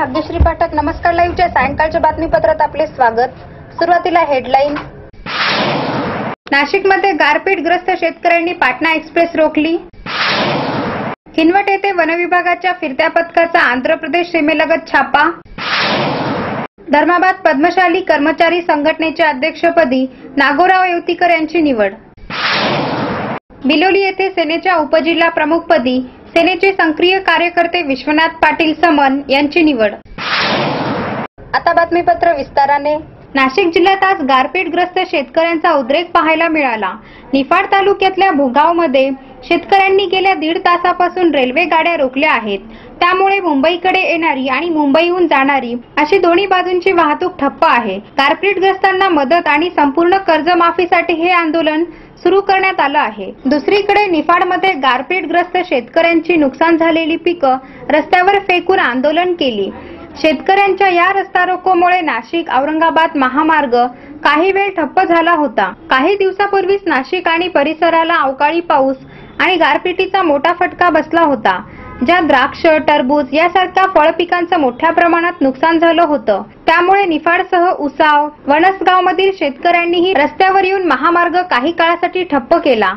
भाग्यश्री पाठक नमस्कार लाईव्हच्या सायंकाळच्या बातमीपत्रात आपले स्वागत. सुरुवातीला हेडलाईन. नाशिकमध्ये गारपीटग्रस्त शेतकऱ्यांनी पाटणा एक्सप्रेस रोखली. किनवट येथे वनविभागाच्या फिरत्या पथकाचा आंध्र प्रदेश सीमेलगत छापा. धर्माबाद पद्मशाली कर्मचारी संघटनेच्या अध्यक्षपदी नागोराव येवतीकर यांची निवड. बिलोली येथे सेनेच्या उपजिल्हा प्रमुखपदी सेनेचे सक्रिय कार्यकर्ते विश्वनाथ पाटील समन यांची निवड. आता बातमीपत्र विस्ताराने. नाशिक जिल्ह्यात आज गारपीटग्रस्त शेतकऱ्यांचा उद्रेक पाहायला मिळाला. निफाड तालुक्यातल्या भुगावमध्ये शेतकऱ्यांनी गेल्या दीड तासापासून रेल्वे गाड्या रोखल्या आहेत. त्यामुळे मुंबईकडे येणारी आणि मुंबईहून जाणारी अशी दोन्ही बाजूंची वाहतूक ठप्प आहे. गारपीटग्रस्तांना मदत आणि संपूर्ण कर्जमाफीसाठी हे आंदोलन सुरू करण्यात आलं आहे. दुसरीकडे निफाडमध्ये गारपीटग्रस्त शेतकऱ्यांची नुकसान झालेली पिकं रस्त्यावर फेकून आंदोलन केली. शेतकऱ्यांच्या या रस्ता रोकोमुळे नाशिक औरंगाबाद महामार्ग काही वेळ ठप्प झाला होता. काही दिवसापूर्वीच नाशिक आणि परिसराला अवकाळी पाऊस आणि गारपिटीचा मोठा फटका बसला होता ज्या द्राक्ष टरबूज यासारख्या फळ पिकांचं मोठ्या प्रमाणात नुकसान झालं होतं. त्यामुळे निफाडसह उसाव वणसगावमधील शेतकऱ्यांनीही रस्त्यावर येऊन महामार्ग काही काळासाठी ठप्प केला.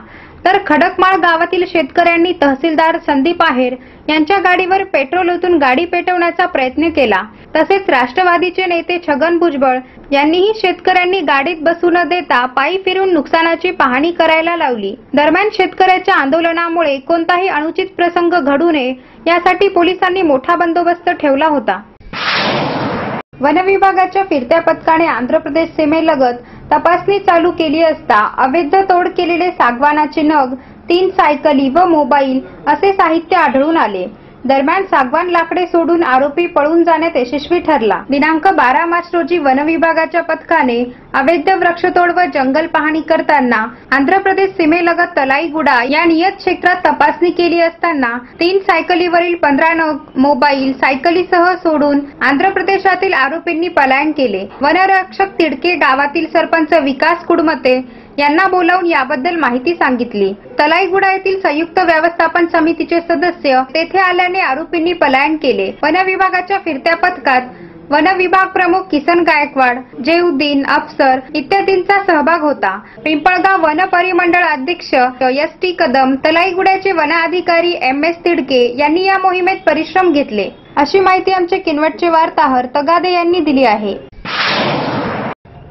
तर खडकमाळ गावातील शेतकऱ्यांनी तहसीलदार संदीप आहेर यांच्या गाडीवर पेट्रोल ओतून गाडी पेटवण्याचा प्रयत्न केला. तसेच राष्ट्रवादीचे नेते छगन भुजबळ यांनीही शेतकऱ्यांनी गाडीत बसू न देता पायी फिरून नुकसानाची पाहणी करायला लावली. दरम्यान शेतकऱ्याच्या आंदोलनामुळे कोणताही अनुचित प्रसंग घडू नये यासाठी पोलिसांनी मोठा बंदोबस्त ठेवला होता. वनविभागाच्या फिरत्या पथकाने आंध्र प्रदेश सीमेलगत तपासणी चालू केली असता अवैध तोड केलेले सागवानाचे नग तीन सायकली व मोबाईल असे साहित्य आढळून आले. दरम्यान सागवान लाकडे सोडून आरोपी पळून जाण्यात यशस्वी ठरला. दिनांक बारा मार्च रोजी वनविभागाच्या पथकाने अवैध वृक्षतोड व जंगल पाहणी करताना आंध्र प्रदेश सीमेलगत तलाईगुडा या नियत क्षेत्रात तपासणी केली असताना तीन सायकलीवरील पंधरा नग मोबाईल सायकलीसह सोडून आंध्र प्रदेशातील आरोपींनी पलायन केले. वनरक्षक तिडके गावातील सरपंच विकास कुडमते यांना बोलावून याबद्दल माहिती सांगितली. तलाईगुडा येथील संयुक्त व्यवस्थापन समितीचे सदस्य तेथे आल्याने आरोपींनी पलायन केले. वन विभागाच्या फिरत्या पथकात वन विभाग प्रमुख किसन गायकवाड जेउद्दीन अफसर इत्यादींचा सहभाग होता. पिंपळगाव वन परिमंडळ अध्यक्ष एस टी कदम तलाईगुड्याचे वन अधिकारी एम एस तिडके यांनी या मोहिमेत परिश्रम घेतले. अशी माहिती आमचे किनवटचे वार्ताहर तगादे यांनी दिली आहे.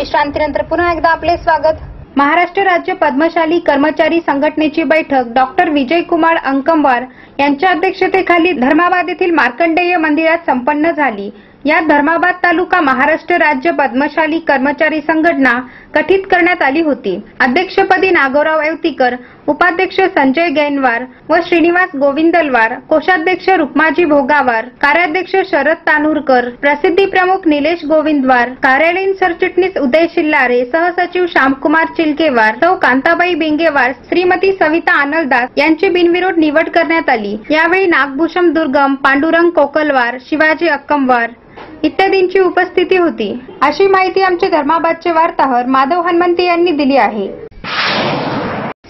विश्रांतीनंतर पुन्हा एकदा आपले स्वागत. महाराष्ट्र राज्य पद्मशाली कर्मचारी संघटनेची बैठक डॉक्टर विजय कुमार अंकमवार यांच्या अध्यक्षतेखाली धर्माबाद येथील मार्कंडेय मंदिरात संपन्न झाली. या धर्माबाद तालुका महाराष्ट्र राज्य पद्मशाली कर्मचारी संघटना गठीत करण्यात आली होती. अध्यक्षपदी नागोराव येवतीकर उपाध्यक्ष संजय गैनवार व श्रीनिवास गोविंदलवार कोषाध्यक्ष रुक्माजी भोगावार कार्याध्यक्ष शरद तानूरकर प्रसिद्धी प्रमुख निलेश गोविंदवार कार्यालयीन सरचिटणीस उदय शिल्लारे सहसचिव श्यामकुमार चिलकेवार सौ कांताबाई बेंगेवार श्रीमती सविता आनलदास यांची बिनविरोध निवड करण्यात आली. यावेळी नागभूषण दुर्गम पांडुरंग कोकलवार शिवाजी अक्कमवार इत्यादींची उपस्थिती होती. अशी माहिती आमचे धर्माबादचे वार्ताहर माधव हनुमंती यांनी दिली आहे.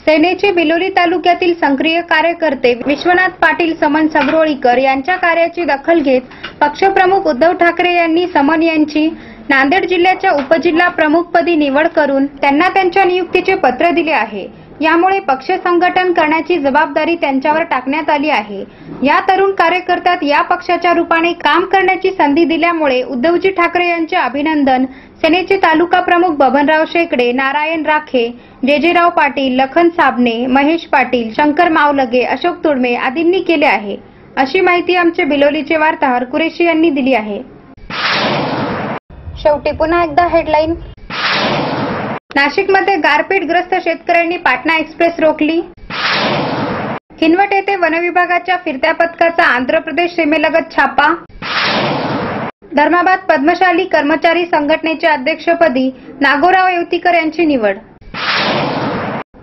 सेनेचे बिलोली तालुक्यातील सक्रिय कार्यकर्ते विश्वनाथ पाटील समन सगरोळीकर यांच्या कार्याची दखल घेत पक्षप्रमुख उद्धव ठाकरे यांनी समन यांची नांदेड जिल्ह्याच्या उपजिल्हा प्रमुखपदी निवड करून त्यांना त्यांच्या नियुक्तीचे पत्र दिले आहे. यामुळे पक्ष संघटन करण्याची जबाबदारी त्यांच्यावर टाकण्यात आली आहे. या तरुण कार्यकर्त्यात या पक्षाच्या रूपाने काम करण्याची संधी दिल्यामुळे उद्धवजी ठाकरे यांचे अभिनंदन. सेनेचे तालुका प्रमुख बबनराव शेकडे नारायण राखे जेजेराव पाटील लखन साबणे महेश पाटील शंकर मावलगे अशोक तुडमे आदींनी केले आहे. अशी माहिती आमचे बिलोलीचे वार्ताहर कुरेशी यांनी दिली आहे. शेवटी पुन्हा एकदा हेडलाईन नाशिकमध्ये गारपीटग्रस्त शेतकऱ्यांनी पाटणा एक्सप्रेस रोखली. किनवट येथे वनविभागाच्या फिरत्या पथकाचा आंध्र प्रदेश सीमेलगत छापा. धर्माबाद पद्मशाली कर्मचारी संघटनेच्या अध्यक्षपदी नागोराव येवतीकर यांची निवड.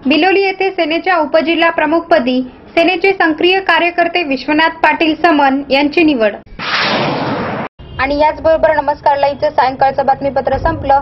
बिलोली येथे सेनेच्या उपजिल्हा प्रमुखपदी सेनेचे सक्रिय कार्यकर्ते विश्वनाथ पाटील समन यांची निवड. आणि याचबरोबर नमस्कार लाईव्हचं सायंकाळचं बातमीपत्र संपलं.